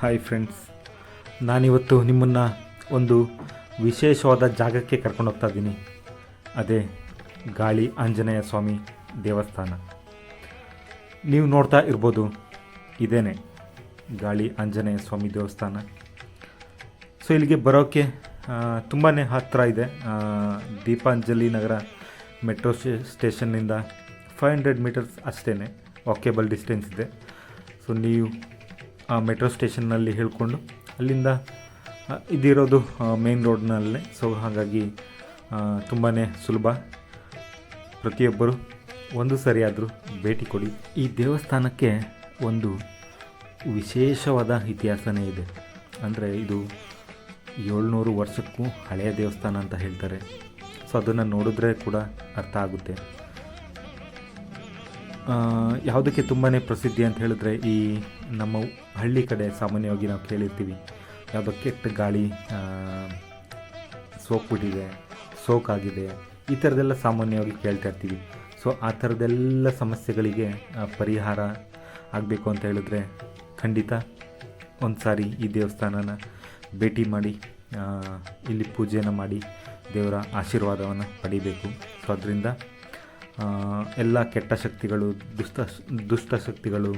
Hi friends ನಾನಿವತ್ತು ನಿಮ್ಮನ್ನು ಒಂದು ವಿಶೇಷವಾದ ಜಾಗಕ್ಕೆ ಕರ್ಕೊಂಡು ಹೋಗ್ತಾ ಇದ್ದೀನಿ. ಅದೇ ಗಾಳಿ ಆಂಜನೇಯ ಸ್ವಾಮಿ ದೇವಸ್ಥಾನ. ನೀವು ನೋಡ್ತಾ ಇರ್ಬೋದು, ಇದೇನೆ ಗಾಳಿ ಆಂಜನೇಯ ಸ್ವಾಮಿ ದೇವಸ್ಥಾನ. ಸೊ ಇಲ್ಲಿಗೆ ಬರೋಕ್ಕೆ ತುಂಬಾ ಹತ್ತಿರ ಇದೆ. ದೀಪಾಂಜಲಿ ನಗರ ಮೆಟ್ರೋ ಸ್ಟೇ- ಸ್ಟೇಷನ್ನಿಂದ ಫೈವ್ ಹಂಡ್ರೆಡ್ ಮೀಟರ್ಸ್ ಅಷ್ಟೇ ವಾಕೇಬಲ್ ಡಿಸ್ಟೆನ್ಸ್ ಇದೆ. ಸೊ ನೀವು ಮೆಟ್ರೋ ಸ್ಟೇಷನ್ನಲ್ಲಿ ಹೇಳ್ಕೊಂಡು ಅಲ್ಲಿಂದ ಆ, ಇದಿರೋದು ಮೇನ್ ರೋಡ್ನಲ್ಲೇ ಸೊ ಹಾಗಾಗಿ ತುಂಬಾ ಸುಲಭ. ಪ್ರತಿಯೊಬ್ಬರು ಒಂದು ಸರಿಯಾದರೂ ಭೇಟಿ ಕೊಡಿ. ಈ ದೇವಸ್ಥಾನಕ್ಕೆ ಒಂದು ವಿಶೇಷವಾದ ಇತಿಹಾಸನೇ ಇದೆ. ಅಂದರೆ ಇದು ಏಳ್ನೂರು ವರ್ಷಕ್ಕೂ ಹಳೆಯ ದೇವಸ್ಥಾನ ಅಂತ ಹೇಳ್ತಾರೆ. ಸೊ ಅದನ್ನು ನೋಡಿದ್ರೆ ಕೂಡ ಅರ್ಥ ಆಗುತ್ತೆ. ಆ, ಯಾವುದಕ್ಕೆ ತುಂಬಾ ಪ್ರಸಿದ್ಧಿ ಅಂತ ಹೇಳಿದ್ರೆ ಈ ನಮ್ಮ ಹಳ್ಳಿ ಕಡೆ ಸಾಮಾನ್ಯವಾಗಿ ನಾವು ಕೇಳಿರ್ತೀವಿ. ಯಾವುದೋ ಕೆಟ್ಟ ಗಾಳಿ ಸೋಕ್ಬಿಟ್ಟಿದೆ ಸೋಕಾಗಿದೆ ಈ ಥರದ್ದೆಲ್ಲ ಸಾಮಾನ್ಯವಾಗಿ ಕೇಳ್ತಾ ಇರ್ತೀವಿ. ಸೊ ಆ ಥರದ್ದೆಲ್ಲ ಸಮಸ್ಯೆಗಳಿಗೆ ಪರಿಹಾರ ಆಗಬೇಕು ಅಂತ ಹೇಳಿದ್ರೆ ಖಂಡಿತ ಒಂದು ಸಾರಿ ಈ ದೇವಸ್ಥಾನನ ಭೇಟಿ ಮಾಡಿ ಇಲ್ಲಿ ಪೂಜೆನ ಮಾಡಿ ದೇವರ ಆಶೀರ್ವಾದವನ್ನು ಪಡಿಬೇಕು. ಸೊ ಅದರಿಂದ ಎಲ್ಲ ಕೆಟ್ಟ ಶಕ್ತಿಗಳು, ದುಷ್ಟ ದುಷ್ಟ ಶಕ್ತಿಗಳು,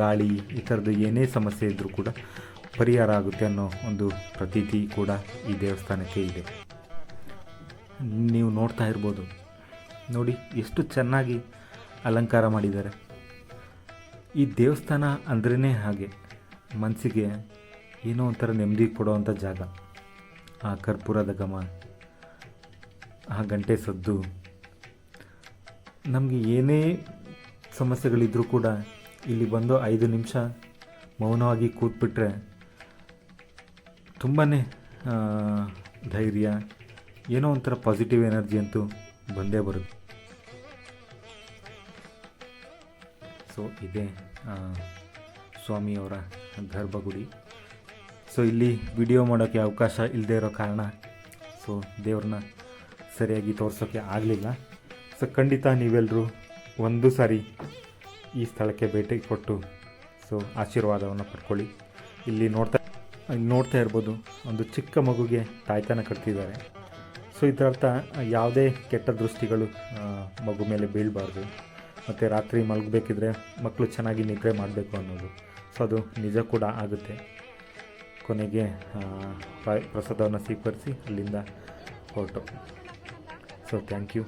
ಗಾಳಿ, ಈ ಥರದ್ದು ಏನೇ ಸಮಸ್ಯೆ ಇದ್ದರೂ ಕೂಡ ಪರಿಹಾರ ಆಗುತ್ತೆ ಅನ್ನೋ ಒಂದು ಪ್ರತೀತಿ ಕೂಡ ಈ ದೇವಸ್ಥಾನಕ್ಕೆ ಇದೆ. ನೀವು ನೋಡ್ತಾ ಇರ್ಬೋದು. ನೋಡಿ, ಎಷ್ಟು ಚೆನ್ನಾಗಿ ಅಲಂಕಾರ ಮಾಡಿದ್ದಾರೆ. ಈ ದೇವಸ್ಥಾನ ಅಂದ್ರೇ ಹಾಗೆ. ಮನಸ್ಸಿಗೆ ಏನೋ ಒಂಥರ ನೆಮ್ಮದಿ ಕೊಡೋವಂಥ ಜಾಗ. ಆ ಕರ್ಪೂರದ ಘಮ, ಆ ಗಂಟೆ ಸದ್ದು ನಮಗೆ ಏನೇ ಸಮಸ್ಯೆಗಳಿದ್ದರೂ ಕೂಡ ಇಲ್ಲಿ ಬಂದು ಐದು ನಿಮಿಷ ಮೌನವಾಗಿ ಕೂತ್ಬಿಟ್ರೆ ತುಂಬಾ ಧೈರ್ಯ, ಏನೋ ಒಂಥರ ಪಾಸಿಟಿವ್ ಎನರ್ಜಿ ಅಂತೂ ಬಂದೇ ಬರುತ್ತೆ. ಸೊ ಇದೇ ಸ್ವಾಮಿಯವರ ಗರ್ಭಗುಡಿ. ಸೊ ಇಲ್ಲಿ ವಿಡಿಯೋ ಮಾಡೋಕ್ಕೆ ಅವಕಾಶ ಇಲ್ಲದೆ ಇರೋ ಕಾರಣ ಸೊ ದೇವ್ರನ್ನ ಸರಿಯಾಗಿ ತೋರಿಸೋಕ್ಕೆ ಆಗಲಿಲ್ಲ. ಸೊ ಖಂಡಿತ ನೀವೆಲ್ಲರೂ ಒಂದು ಸಾರಿ ಈ ಸ್ಥಳಕ್ಕೆ ಭೇಟಿ ಕೊಟ್ಟು ಸೊ ಆಶೀರ್ವಾದವನ್ನು ಪಡ್ಕೊಳ್ಳಿ. ಇಲ್ಲಿ ನೋಡ್ತಾ ನೋಡ್ತಾ ಇರ್ಬೋದು, ಒಂದು ಚಿಕ್ಕ ಮಗುಗೆ ತಾಯ್ತನ ಕಟ್ತಿದ್ದಾರೆ. ಸೊ ಇದರರ್ಥ ಯಾವುದೇ ಕೆಟ್ಟ ದೃಷ್ಟಿಗಳು ಮಗು ಮೇಲೆ ಬೀಳಬಾರ್ದು. ಮತ್ತು ರಾತ್ರಿ ಮಲಗಬೇಕಿದ್ರೆ ಮಕ್ಕಳು ಚೆನ್ನಾಗಿ ನಿದ್ರೆ ಮಾಡಬೇಕು ಅನ್ನೋದು. ಸೊ ಅದು ನಿಜ ಕೂಡ ಆಗುತ್ತೆ. ಕೊನೆಗೆ ಪ್ರಸಾದವನ್ನು ಸ್ವೀಕರಿಸಿ ಅಲ್ಲಿಂದ ಫೋಟೋ ಸೊ ಥ್ಯಾಂಕ್ ಯು.